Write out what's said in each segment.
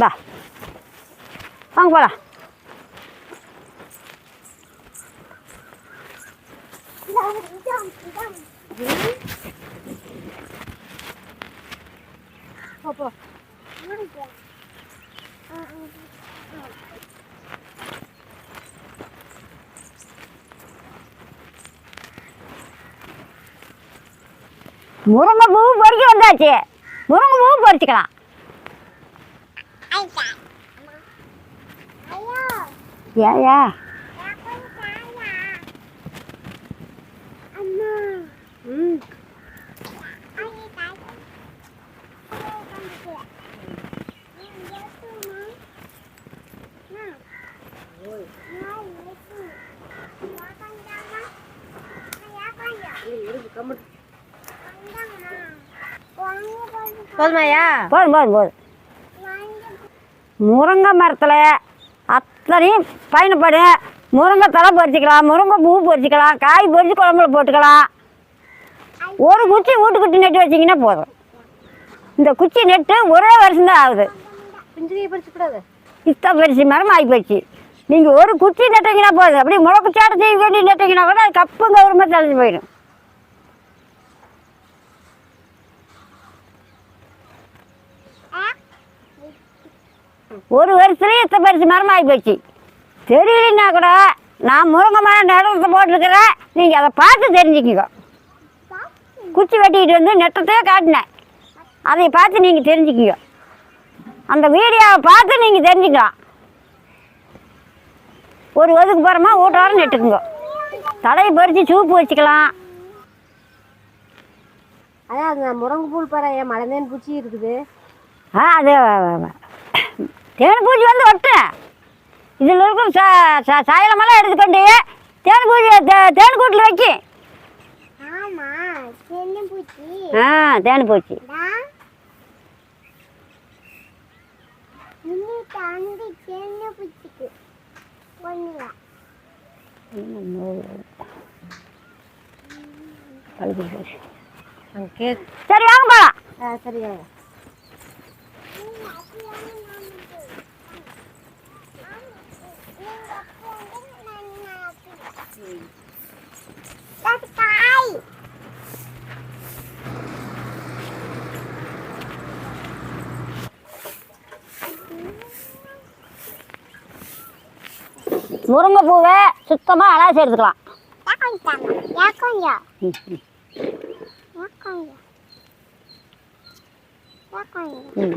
வா வாங்க போகலாம் போ முருங்கை பூ பறிக்க வந்தாச்சு. முருங்கை பூ பறிச்சுக்கலாம். ஏயா ம் போதுமாயா போதும் போதும் போதும் முருங்கை மரத்தில் அத்தனையும் பயணப்படும் முருங்கை தலை பறிச்சிக்கலாம் முருங்கை பூ பறிச்சிக்கலாம் காய் பறிச்சு குழம்புல போட்டுக்கலாம். ஒரு குச்சி வீட்டுக்குட்டி நட்டு வச்சிங்கன்னா போதும். இந்த குச்சி நட்டு ஒரே வருஷம் தான் ஆகுது. பறிச்சு இத்த பரிசு மரம் ஆகி போச்சு. நீங்கள் ஒரு குச்சி நட்டிங்கன்னா போதும். அப்படியே முளக்கு சாட்டை செய்ய வேண்டி நட்டிங்கன்னா கூட அது கப்பு கௌரவமாக தெளிஞ்சு போயிடும். ஒரு வருஷத்துலேயே இத்த பரிசு மரம் ஆகி போச்சு. தெரியலன்னா கூட நான் முருங்கை மரம் நடத்தை போட்டிருக்கிறேன் நீங்கள் அதை பார்த்து தெரிஞ்சுக்கங்க. குச்சி வெட்டிக்கிட்டு வந்து நெட்டத்தையே காட்டினேன். அதை பார்த்து நீங்கள் தெரிஞ்சுக்கங்க. அந்த வீடியோவை பார்த்து நீங்கள் தெரிஞ்சுக்கலாம் ஒரு ஒதுக்கு போகிறோமா வீட்டோரம் நெட்டுக்குங்க. தலையை பறித்து சூப்பு வச்சுக்கலாம். அதான் அந்த முருங்கை பூல் பாரு என் மலந்தேன் பூச்சி இருக்குது. ஆ அது. தேன் பூச்சி வந்து ஒட்டுறேன் இதில் இருக்கும் சா சா சாயலமெல்லாம் எடுத்துக்கொண்டு தேன் பூச்சி தே- தேன் கூட்டில் வைக்கி. பூச்சி. ஆ தேன் பூச்சி. சரி வாங்க போகலாம் காய் முருங்கை பூவை சுத்தமாக அலாசி எடுத்துக்கலாம் யாக்கோங்க ம்,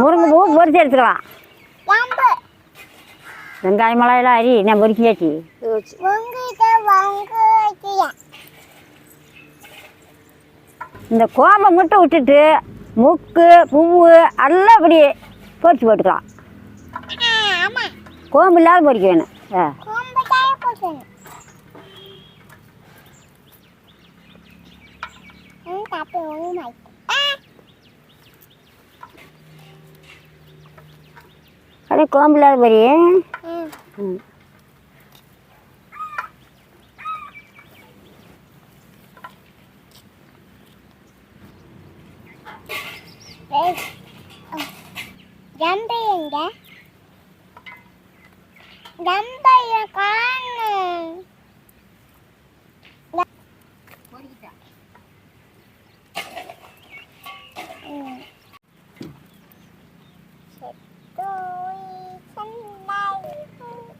முருங்கை பூ பொரிச்சு எடுத்துக்கலாம். வெங்காயம் மிளகாயெல்லாம் அரி நான் பொறுக்கியாச்சு. இந்த கோம்பை மட்டும் விட்டுட்டு முக்கு பூவு எல்லாம் இப்படி பொரிச்சு போட்டுக்கலாம். கோம்பு இல்லாத பொரிக்க வேணும். ஆ. அப்படியே கோம்பில்லாத இல்லாத பொரி? ம். ம் எங்க?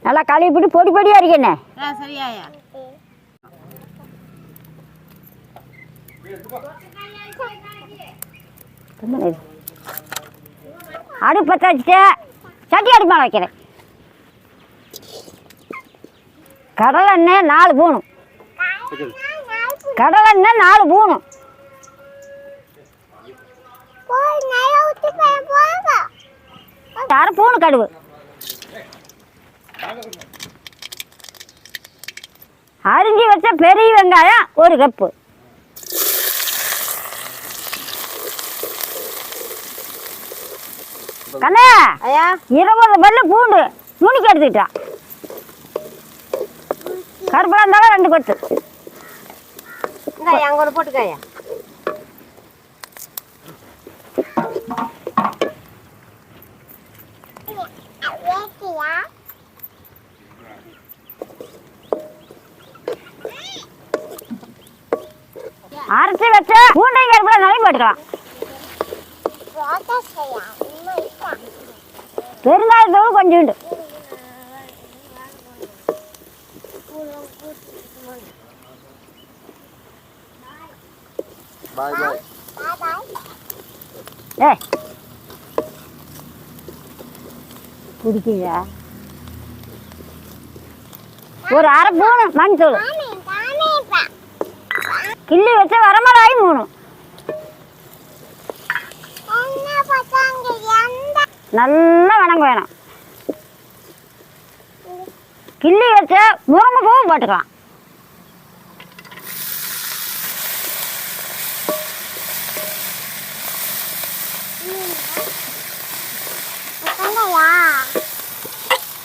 நல்லா கழுவி போட்டு பொடி பொடியாக இருக்கண்ணே சரியாயா? அடுப்பு தச்சுட்டு சட்டி அடுப்பு வைக்கிறேன். கடலெண்ணெய் நாலு பூணும். கடலெண்ணெய் நாலு பூணும். அரை பூணு கடுவு அரிஞ்சு வச்ச பெரிய வெங்காயம் ஒரு கப்பு. கண்ணா ஐயா. இருபது பல்லு பூண்டு. நுணுக்கி எடுத்துக்கிட்டான் கருப்பெல்லாம் இருந்தாலும் ரெண்டு கொத்து இந்த அரைச்சி வச்ச ரோட்டா செய்யா இன்னும் இருக்கா பெருங்காயத்தூள் கொஞ்சோண்டு. பாய் பாய். ஏய் பிடிக்குதா ஒரு அரை பூணு மஞ்சள். கிள்ளி வச்ச வரமிளகாய் மூணு என்ன பசங்க எந்த நல்லா வணங்க வேணும். கிள்ளி வச்ச போட்டுக்கலாம். பசங்கயா?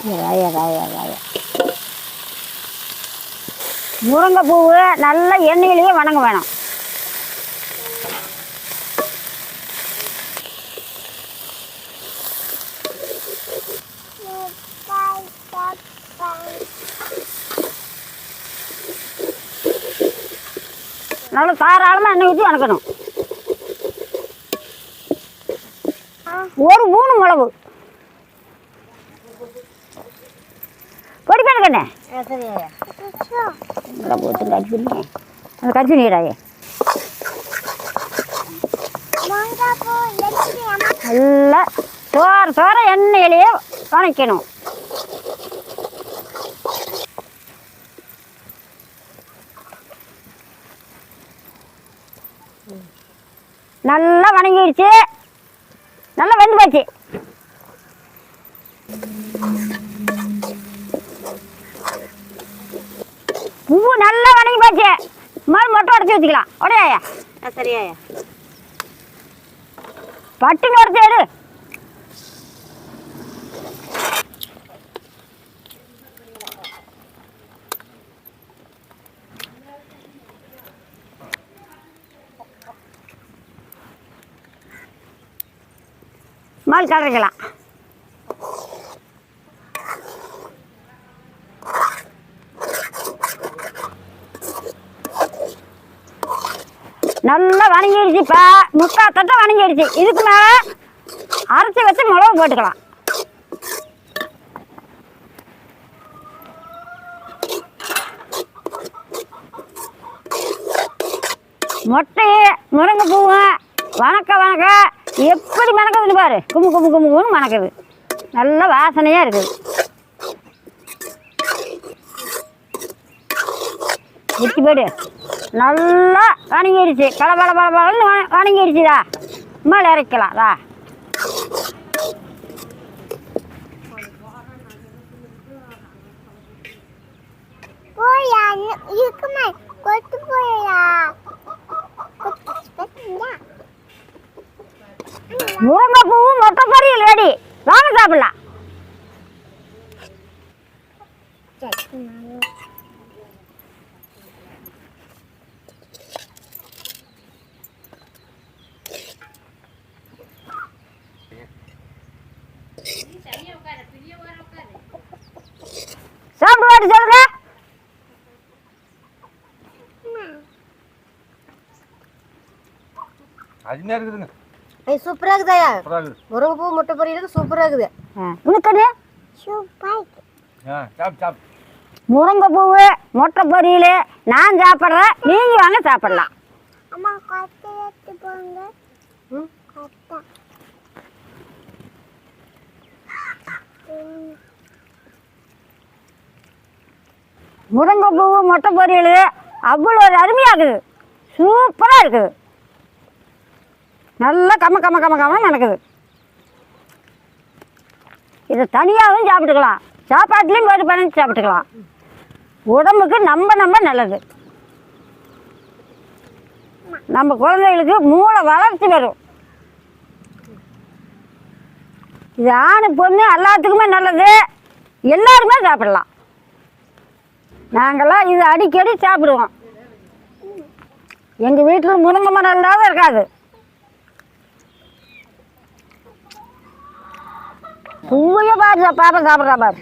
ஏய், ஏய், ஏய், ஏய், ஏய். முருங்கைப்பூவு நல்ல எண்ணெயிலேயே வணங்க வேணும். நல்ல நல்லா தாராளமாக எண்ணெய் ஊற்றி வணக்கணும். ஒரு மூணு மிளகு. பொடி பண்ணுக்கண்ணே சரி நல்லா போட்டு கடிச்சுனே அந்த கடிச்சு நீடாயே நல்லா சோறு சோற எண்ணெயிலேயே வணக்கணும் நல்லா வணங்கிடுச்சு நல்லா வெந்து போச்சு பூவு நல்லா வணங்கி போச்சு. மறு மொட்டை உடச்சி வச்சுக்கலாம். உடையாயா ஆ சரி ஐயா பட்டுன்னு உடச்சி எடு. மால் கலரிக்கலாம் நல்லா வணங்கிடுச்சு இப்போ. முக்கால் தட்டை வணங்கிடுச்சு. இதுக்கு மேலே அரைச்சி வச்சு மிளகு போட்டுக்கலாம். மொட்டையை முருங்கைப்பூவும் வணக்க வணக்க. எப்படி மணக்குதுன்னு பாரு. கும்பு கும்பு கும்பு கும்னு மணக்குது நல்ல வாசனையாக இருக்குது. வெட்டி போடு. நல்லா வணங்கிடுச்சு பல பல பல பலன்னு வ- வணங்கிடுச்சுதா மேலே இறக்கலாம். கொத்து பார்த்தீங்களா முருங்கைப்பூவும் மொட்டை பொரியல் ரெடி. வாங்க சாப்பிடலாம். வாட்டு சொல்லுங்க அருமையாக இருக்குதுங்க. ஐய் சூப்பராக இருக்குது? ஐயா சூப்பராக இருக்குது. முருங்கைப்பூ முட்டை பொரியலுக்கு சூப்பராக இருக்குது. உனக்கு சூப்பர் ஆ சாப் சாப். முருங்கைப்பூவு மொட்டை பொரியல் நான் சாப்பிட்றேன். நீங்கள் வாங்க சாப்பிடலாம். அம்மா கொத்து எடுத்து போங்க. ம். முருங்கை பூ மொட்டை பொரியல் அவ்வளோ ஒரு இருக்குது சூப்பராக இருக்குது. நல்லா கம்ம கம்ம கம்ம கம்ம நடக்குது. இதை தனியாகவும் சாப்பிட்டுக்கலாம். சாப்பாட்டுலேயும் போட்டு பண்ணி சாப்பிட்டுக்கலாம். உடம்புக்கு நம்ம நம்ம நல்லது. நம்ம குழந்தைகளுக்கு மூளை வளர்ச்சி வரும். இது ஆணு பொண்ணு எல்லாத்துக்குமே நல்லது. எல்லாருமே சாப்பிடலாம். நாங்கள்லாம் இது அடிக்கடி சாப்பிடுவோம். எங்கள் வீட்டில் முருங்கை மரம் இல்லாத இருக்காது. பூவையே பாரு பாப்பா சாப்பிட்றா பாரு.